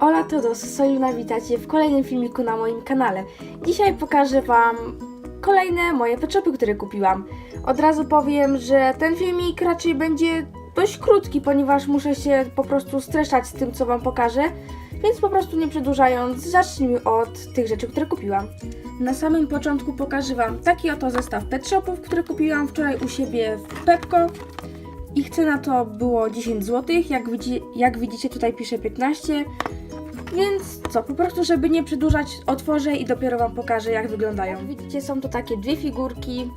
Hola todos, soy Luna, witajcie w kolejnym filmiku na moim kanale. Dzisiaj pokażę Wam kolejne moje peczopy, które kupiłam. Od razu powiem, że ten filmik raczej będzie dość krótki, ponieważ muszę się po prostu streszać z tym, co Wam pokażę. Więc po prostu nie przedłużając, zacznijmy od tych rzeczy, które kupiłam. Na samym początku pokażę Wam taki oto zestaw pet shopów, które kupiłam wczoraj u siebie w Pepko. Ich cena to było 10 zł, jak, widzi, jak widzicie tutaj pisze 15. Więc co, po prostu żeby nie przedłużać, otworzę i dopiero Wam pokażę jak wyglądają. Jak widzicie są to takie dwie figurki,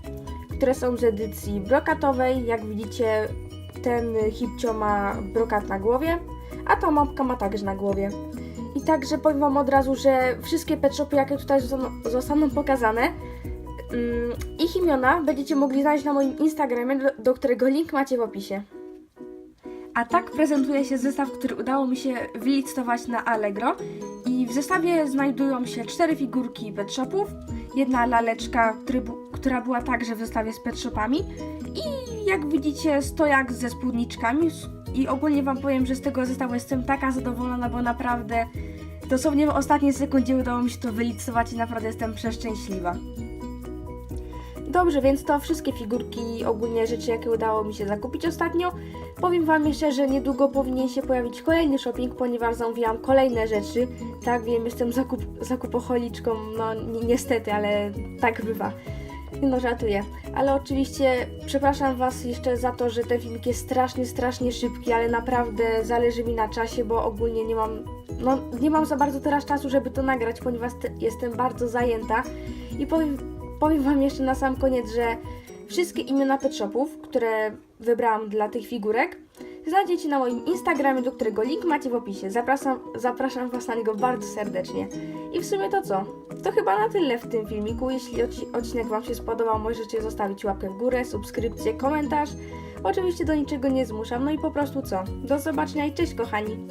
które są z edycji brokatowej. Jak widzicie ten hipcio ma brokat na głowie, a ta mopka ma także na głowie. I także powiem Wam od razu, że wszystkie pet shopy, jakie tutaj zostaną, zostaną pokazane, mm, ich imiona będziecie mogli znaleźć na moim Instagramie, do, którego link macie w opisie. A tak prezentuje się zestaw, który udało mi się wylicytować na Allegro. I w zestawie znajdują się cztery figurki pet shopów, jedna laleczka, który, bu- która była także w zestawie z pet shopami i jak widzicie stojak ze spódniczkami i ogólnie Wam powiem, że z tego zestawu jestem taka zadowolona, bo naprawdę dosłownie w ostatniej sekundzie udało mi się to wylicytować i naprawdę jestem przeszczęśliwa. Dobrze, więc to wszystkie figurki, ogólnie rzeczy, jakie udało mi się zakupić ostatnio. Powiem Wam jeszcze, że niedługo powinien się pojawić kolejny shopping, ponieważ zamówiłam kolejne rzeczy. Tak, wiem, jestem zakup, zakupocholiczką, no ni niestety, ale tak bywa. No żartuję. Ale oczywiście przepraszam Was jeszcze za to, że ten filmik jest strasznie, strasznie szybki, ale naprawdę zależy mi na czasie, bo ogólnie nie mam, no nie mam za bardzo teraz czasu, żeby to nagrać, ponieważ te, jestem bardzo zajęta. I powiem, powiem Wam jeszcze na sam koniec, że wszystkie imiona pet shopów, które wybrałam dla tych figurek, znajdziecie na moim Instagramie, do którego link macie w opisie. Zapraszam, zapraszam Was na niego bardzo serdecznie. I w sumie to co? To chyba na tyle w tym filmiku. Jeśli odci- odcinek Wam się spodobał, możecie zostawić łapkę w górę, subskrypcję, komentarz. Oczywiście do niczego nie zmuszam. No i po prostu co? Do zobaczenia i cześć kochani!